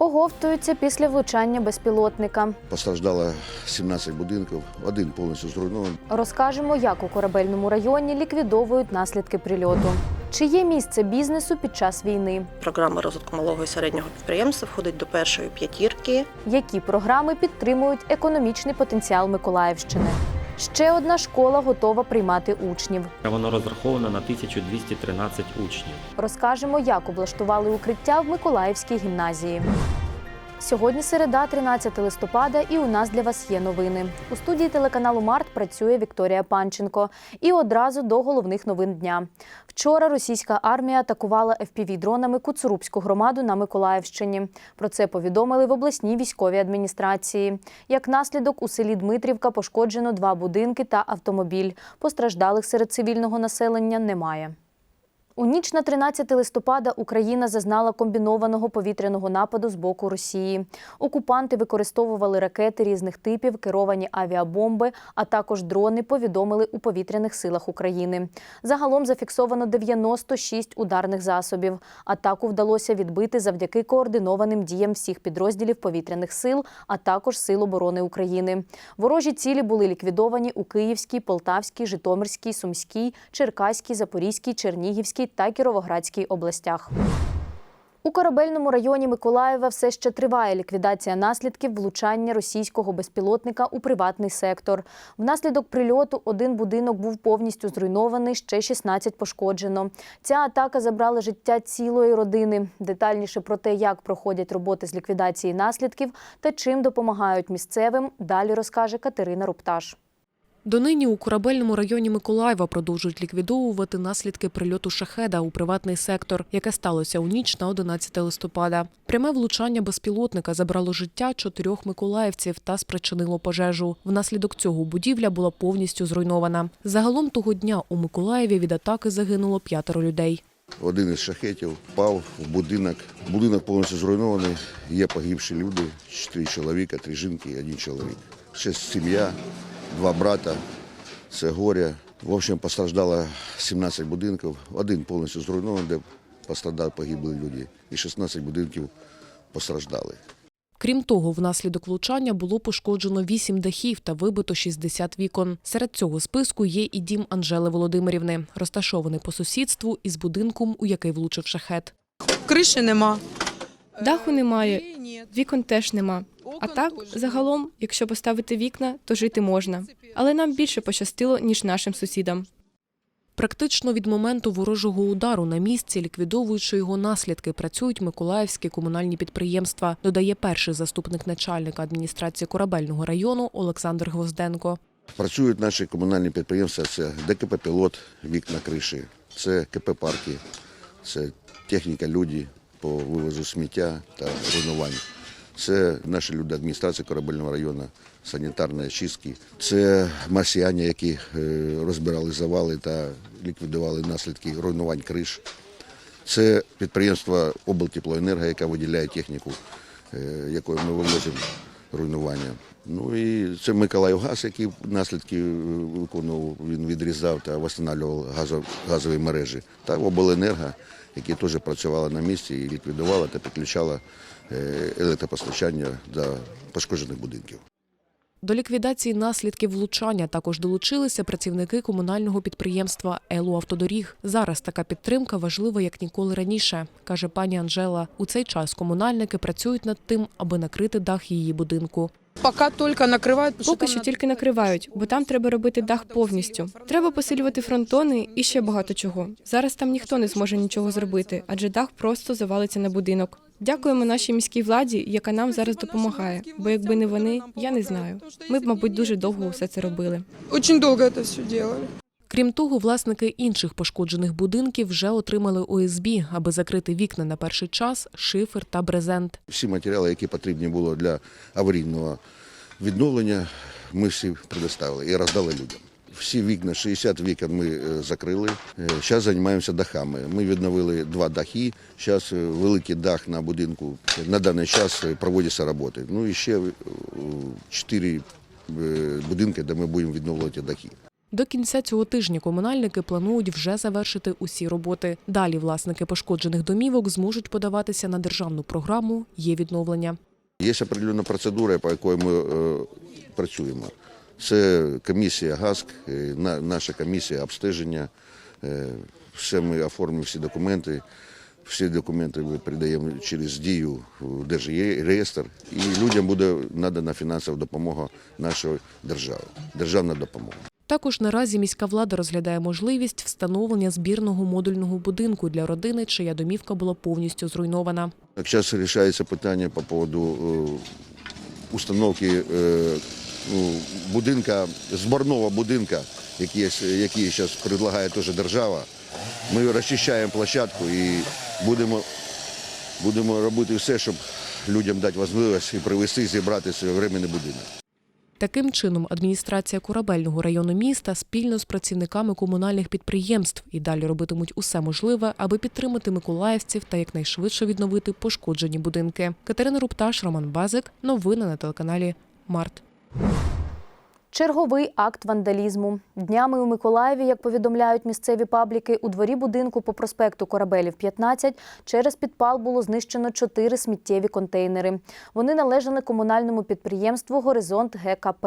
Оговтуються після влучання безпілотника. Постраждало 17 будинків, один повністю зруйнований. Розкажемо, як у корабельному районі ліквідовують наслідки прильоту. Чи є місце бізнесу під час війни? Програма розвитку малого і середнього підприємства входить до першої п'ятірки. Які програми підтримують економічний потенціал Миколаївщини? Ще одна школа готова приймати учнів. Воно розраховано на 1213 учнів. Розкажемо, як облаштували укриття в Миколаївській гімназії. Сьогодні середа, 13 листопада, і у нас для вас є новини. У студії телеканалу Март працює Вікторія Панченко. І одразу до головних новин дня. Вчора російська армія атакувала FPV-дронами Куцурубську громаду на Миколаївщині. Про це повідомили в обласній військовій адміністрації. Як наслідок, у селі Дмитрівка пошкоджено два будинки та автомобіль. Постраждалих серед цивільного населення немає. У ніч на 13 листопада Україна зазнала комбінованого повітряного нападу з боку Росії. Окупанти використовували ракети різних типів, керовані авіабомби, а також дрони. Повідомили у повітряних силах України. Загалом зафіксовано 96 ударних засобів. Атаку вдалося відбити завдяки координованим діям всіх підрозділів повітряних сил, а також Сил оборони України. Ворожі цілі були ліквідовані у Київській, Полтавській, Житомирській, Сумській, Черкаській, Запорізькій, Чернігівській та Кіровоградській областях. У корабельному районі Миколаєва все ще триває ліквідація наслідків влучання російського безпілотника у приватний сектор. Внаслідок прильоту один будинок був повністю зруйнований, ще 16 пошкоджено. Ця атака забрала життя цілої родини. Детальніше про те, як проходять роботи з ліквідації наслідків та чим допомагають місцевим, далі розкаже Катерина Рупташ. Донині у корабельному районі Миколаєва продовжують ліквідовувати наслідки прильоту шахеда у приватний сектор, яке сталося у ніч на 11 листопада. Пряме влучання безпілотника забрало життя чотирьох миколаївців та спричинило пожежу. Внаслідок цього будівля була повністю зруйнована. Загалом того дня у Миколаєві від атаки загинуло п'ятеро людей. Один із шахетів впав в будинок. Будинок повністю зруйнований. Є погибші люди, чотири чоловіка, три жінки і один чоловік. Ще сім'я, два брата, це горе. В общем, постраждало 17 будинків. Один повністю зруйнований, де постраждали погибли люди. І 16 будинків постраждали. Крім того, внаслідок влучання було пошкоджено 8 дахів та вибито 60 вікон. Серед цього списку є і дім Анжели Володимирівни, розташований по сусідству із будинком, у який влучив шахет. Криші нема. Даху немає, вікон теж нема. А так, загалом, якщо поставити вікна, то жити можна. Але нам більше пощастило, ніж нашим сусідам. Практично від моменту ворожого удару на місці, ліквідовуючи його наслідки, працюють миколаївські комунальні підприємства, додає перший заступник начальника адміністрації корабельного району Олександр Гвозденко. Працюють наші комунальні підприємства, це ДКП «Пілот», вікна криші, це КП «Парки», це техніка люди по вивозу сміття та руйнувань. Це наші люди адміністрації корабельного району, санітарної очистки. Це марсіяни, які е, розбирали завали та ліквідували наслідки руйнувань криш. Це підприємство облтеплоенерго, яке виділяє техніку, е, якою ми вивозимо руйнування. Ну і це Миколаївгаз, який наслідки е, виконував, він відрізав та встановлював газові мережі. Та обленерго, які теж працювали на місці і ліквідувала та підключала е, електропостачання до пошкоджених будинків. До ліквідації наслідків влучання також долучилися працівники комунального підприємства Елу Автодоріг. Зараз така підтримка важлива як ніколи раніше, каже пані Анжела. У цей час комунальники працюють над тим, аби накрити дах її будинку. Поки тільки накривають, Поки що тільки накривають, бо там треба робити дах повністю. Треба посилювати фронтони і ще багато чого. Зараз там ніхто не зможе нічого зробити, адже дах просто завалиться на будинок. Дякуємо нашій міській владі, яка нам зараз допомагає. Бо якби не вони, я не знаю. Ми б, мабуть, дуже довго все це робили. Очень довго це все робили. Крім того, власники інших пошкоджених будинків вже отримали ОСБ, аби закрити вікна на перший час, шифер та брезент. Всі матеріали, які потрібні було для аварійного відновлення, ми всі предоставили і роздали людям. Всі вікна, 60 вікон ми е, закрили. Зараз займаємося дахами. Ми відновили два дахи. Зараз великий дах на будинку. На даний час е, проводяться роботи. Ну і ще е, чотири е, будинки, де ми будемо відновлювати дахи. До кінця цього тижня комунальники планують вже завершити усі роботи. Далі власники пошкоджених домівок зможуть подаватися на державну програму «Є відновлення». Є определена процедура, по якій ми е, працюємо. Це комісія ГАСК, е, наша комісія обстеження. Е, все ми оформимо всі документи. Всі документи ми передаємо через дію в Держреєстр, і людям буде надана фінансова допомога нашої держави, державна допомога. Також наразі міська влада розглядає можливість встановлення збірного модульного будинку для родини, чия домівка була повністю зруйнована. Зараз вирішується питання по поводу е, установки будинка, зборного будинка, який, який зараз предлагає теж держава. Ми розчищаємо площадку і будемо, будемо робити все, щоб людям дати можливість і привезти, зібрати свій временний будинок. Таким чином, адміністрація корабельного району міста спільно з працівниками комунальних підприємств і далі робитимуть усе можливе, аби підтримати миколаївців та якнайшвидше відновити пошкоджені будинки. Катерина Рупташ, Роман Базик. Новини на телеканалі Март. Черговий акт вандалізму. Днями у Миколаєві, як повідомляють місцеві пабліки, у дворі будинку по проспекту Корабелів 15 через підпал було знищено чотири сміттєві контейнери. Вони належали комунальному підприємству Горизонт ГКП.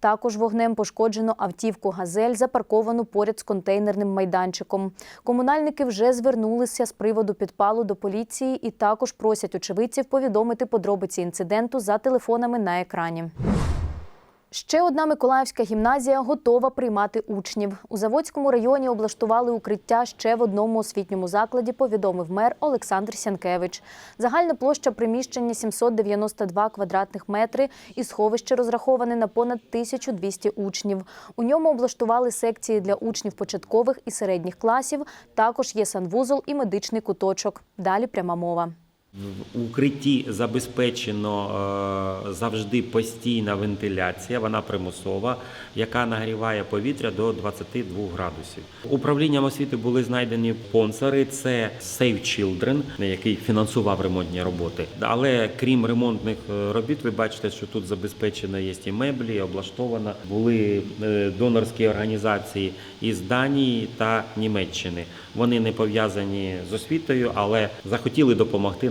Також вогнем пошкоджено автівку Газель, запарковану поряд з контейнерним майданчиком. Комунальники вже звернулися з приводу підпалу до поліції і також просять очевидців повідомити подробиці інциденту за телефонами на екрані. Ще одна Миколаївська гімназія готова приймати учнів. У Заводському районі облаштували укриття ще в одному освітньому закладі, повідомив мер Олександр Сянкевич. Загальна площа приміщення 792 квадратних метри і сховище розраховане на понад 1200 учнів. У ньому облаштували секції для учнів початкових і середніх класів. Також є санвузол і медичний куточок. Далі пряма мова. В укритті забезпечено е, завжди постійна вентиляція, вона примусова, яка нагріває повітря до 22 градусів. Управлінням освіти були знайдені спонсори. Це Save Children, який фінансував ремонтні роботи. Але крім ремонтних е, робіт, ви бачите, що тут забезпечено є і меблі, облаштовано. Були е, донорські організації із Данії та Німеччини. Вони не пов'язані з освітою, але захотіли допомогти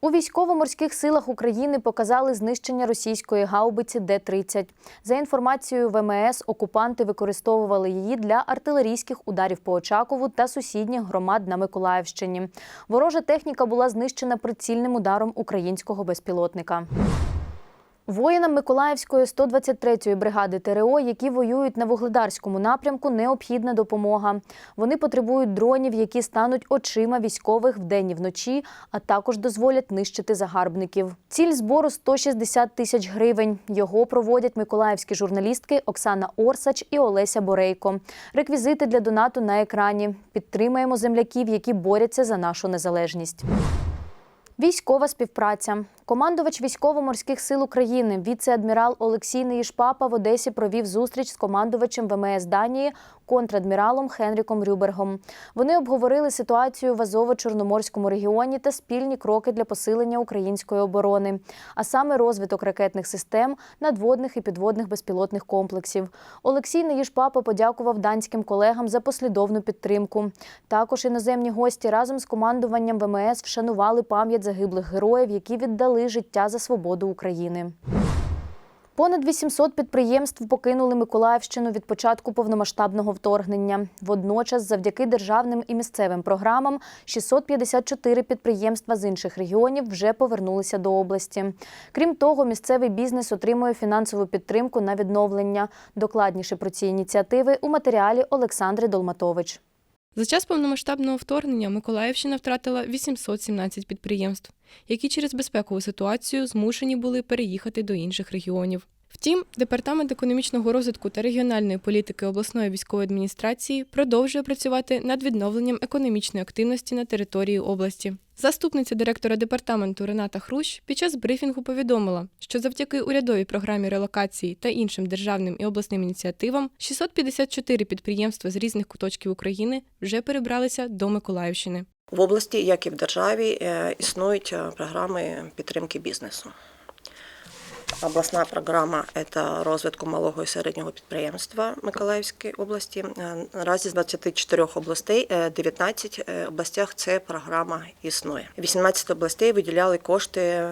У військово-морських силах України показали знищення російської гаубиці Д-30. За інформацією ВМС, окупанти використовували її для артилерійських ударів по Очакову та сусідніх громад на Миколаївщині. Ворожа техніка була знищена прицільним ударом українського безпілотника. Воїнам Миколаївської 123-ї бригади ТРО, які воюють на вугледарському напрямку, необхідна допомога. Вони потребують дронів, які стануть очима військових вдень і вночі, а також дозволять нищити загарбників. Ціль збору 160 тисяч гривень. Його проводять миколаївські журналістки Оксана Орсач і Олеся Борейко. Реквізити для донату на екрані. Підтримаємо земляків, які борються за нашу незалежність. Військова співпраця. Командувач військово-морських сил України, віце-адмірал Олексій Неїшпапа в Одесі провів зустріч з командувачем ВМС Данії контрадміралом Хенріком Рюбергом. Вони обговорили ситуацію в Азово-Чорноморському регіоні та спільні кроки для посилення української оборони, а саме розвиток ракетних систем, надводних і підводних безпілотних комплексів. Олексій Неїшпапа подякував данським колегам за послідовну підтримку. Також іноземні гості разом з командуванням ВМС вшанували пам'ять загиблих героїв, які віддали життя за свободу України. Понад 800 підприємств покинули Миколаївщину від початку повномасштабного вторгнення. Водночас, завдяки державним і місцевим програмам, 654 підприємства з інших регіонів вже повернулися до області. Крім того, місцевий бізнес отримує фінансову підтримку на відновлення. Докладніше про ці ініціативи у матеріалі Олександри Долматович. За час повномасштабного вторгнення Миколаївщина втратила 817 підприємств, які через безпекову ситуацію змушені були переїхати до інших регіонів. Втім, департамент економічного розвитку та регіональної політики обласної військової адміністрації продовжує працювати над відновленням економічної активності на території області. Заступниця директора департаменту Рената Хрущ під час брифінгу повідомила, що завдяки урядовій програмі релокації та іншим державним і обласним ініціативам 654 підприємства з різних куточків України вже перебралися до Миколаївщини. В області, як і в державі, е, існують е, програми підтримки бізнесу. Обласна програма це розвитку малого і середнього підприємства Миколаївської області. Наразі з 24 областей, е, 19 е, областях ця програма існує. 18 областей виділяли кошти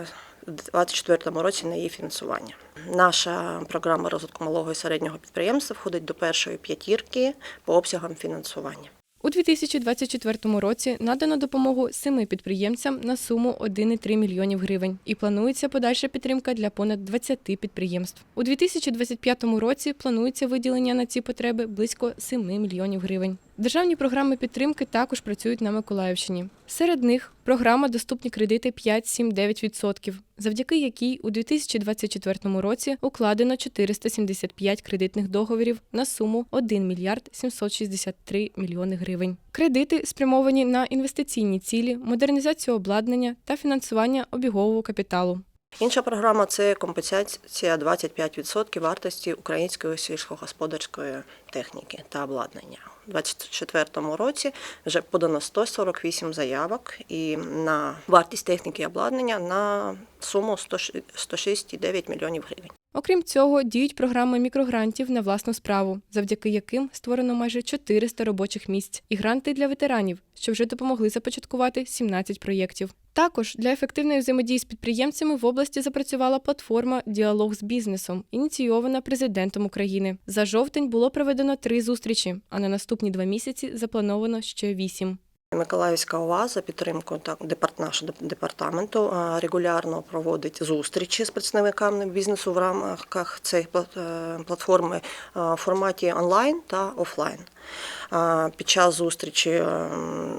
у 2024 році на її фінансування. Наша програма розвитку малого і середнього підприємства входить до першої п'ятірки по обсягам фінансування. У 2024 році надано допомогу семи підприємцям на суму 1,3 мільйонів гривень і планується подальша підтримка для понад 20 підприємств. У 2025 році планується виділення на ці потреби близько 7 мільйонів гривень. Державні програми підтримки також працюють на Миколаївщині. Серед них програма Доступні кредити 5-7-9%, завдяки якій у 2024 році укладено 475 кредитних договорів на суму 1 мільярд 763 мільйони гривень. Кредити спрямовані на інвестиційні цілі, модернізацію обладнання та фінансування обігового капіталу. Інша програма це компенсація 25% вартості української сільськогосподарської техніки та обладнання. У 2024 році вже подано 148 заявок і на вартість техніки і обладнання на суму 106,9 мільйонів гривень. Окрім цього, діють програми мікрогрантів на власну справу, завдяки яким створено майже 400 робочих місць, і гранти для ветеранів, що вже допомогли започаткувати 17 проєктів. Також для ефективної взаємодії з підприємцями в області запрацювала платформа Діалог з бізнесом, ініційована президентом України. За жовтень було проведено три зустрічі, а на наступні два місяці заплановано ще вісім. Миколаївська ОВА за підтримку так нашого департаменту регулярно проводить зустрічі з представниками бізнесу в рамках цієї е, платформи в форматі онлайн та офлайн. Під час зустрічі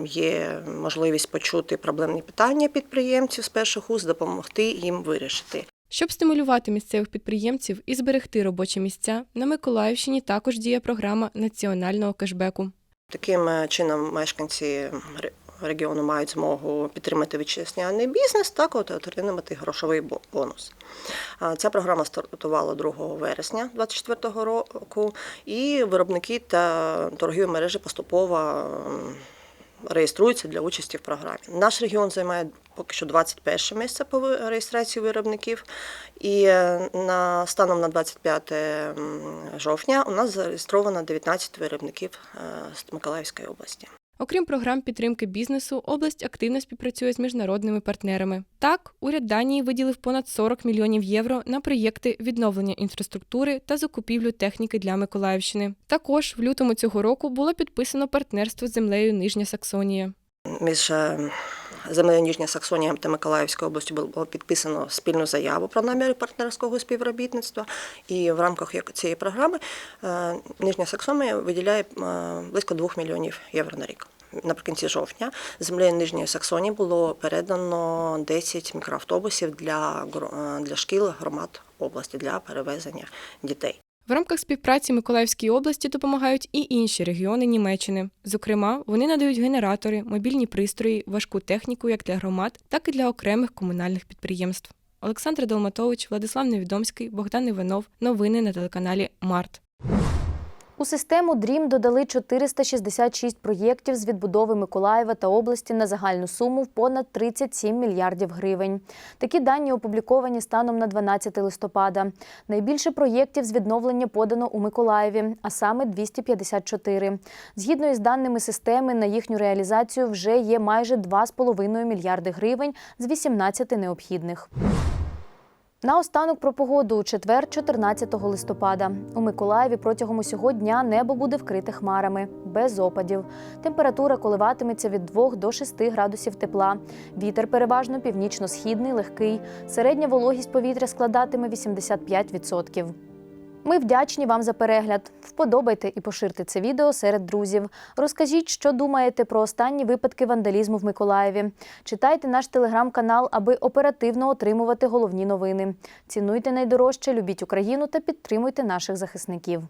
є можливість почути проблемні питання підприємців з перших уст, допомогти їм вирішити. Щоб стимулювати місцевих підприємців і зберегти робочі місця, на Миколаївщині також діє програма національного кешбеку. Таким е, чином мешканці регіону мають змогу підтримати вітчизняний бізнес, так от отримати грошовий бонус. Ця програма стартувала 2 вересня 2024 року, і виробники та торгові мережі поступово реєструються для участі в програмі. Наш регіон займає поки що 21 місце по реєстрації виробників. І е, на станом на 25 м, жовтня у нас зареєстровано 19 виробників е, з Миколаївської області. Окрім програм підтримки бізнесу, область активно співпрацює з міжнародними партнерами. Так, уряд Данії виділив понад 40 мільйонів євро на проєкти відновлення інфраструктури та закупівлю техніки для Миколаївщини. Також в лютому цього року було підписано партнерство з землею Нижня Саксонія. Між е, землею Ніжня Саксонія та Миколаївською областю було підписано спільну заяву про наміри партнерського співробітництва. І в рамках цієї програми е, Нижня Саксонія виділяє е, близько 2 мільйонів євро на рік. Наприкінці жовтня землею Нижньої Саксонії було передано 10 мікроавтобусів для, е, для шкіл громад області для перевезення дітей. В рамках співпраці Миколаївській області допомагають і інші регіони Німеччини. Зокрема, вони надають генератори, мобільні пристрої, важку техніку як для громад, так і для окремих комунальних підприємств. Олександр Долматович, Владислав Невідомський, Богдан Іванов. Новини на телеканалі Март. У систему ДРІМ додали 466 проєктів з відбудови Миколаєва та області на загальну суму в понад 37 мільярдів гривень. Такі дані опубліковані станом на 12 листопада. Найбільше проєктів з відновлення подано у Миколаєві, а саме 254. Згідно із даними системи, на їхню реалізацію вже є майже 2,5 мільярди гривень з 18 необхідних. Наостанок про погоду у четвер, 14 листопада. У Миколаєві протягом усього дня небо буде вкрите хмарами, без опадів. Температура коливатиметься від 2 до 6 градусів тепла. Вітер переважно північно-східний, легкий. Середня вологість повітря складатиме 85%. Ми вдячні вам за перегляд. Вподобайте і поширте це відео серед друзів. Розкажіть, що думаєте про останні випадки вандалізму в Миколаєві. Читайте наш телеграм-канал, аби оперативно отримувати головні новини. Цінуйте найдорожче, любіть Україну та підтримуйте наших захисників.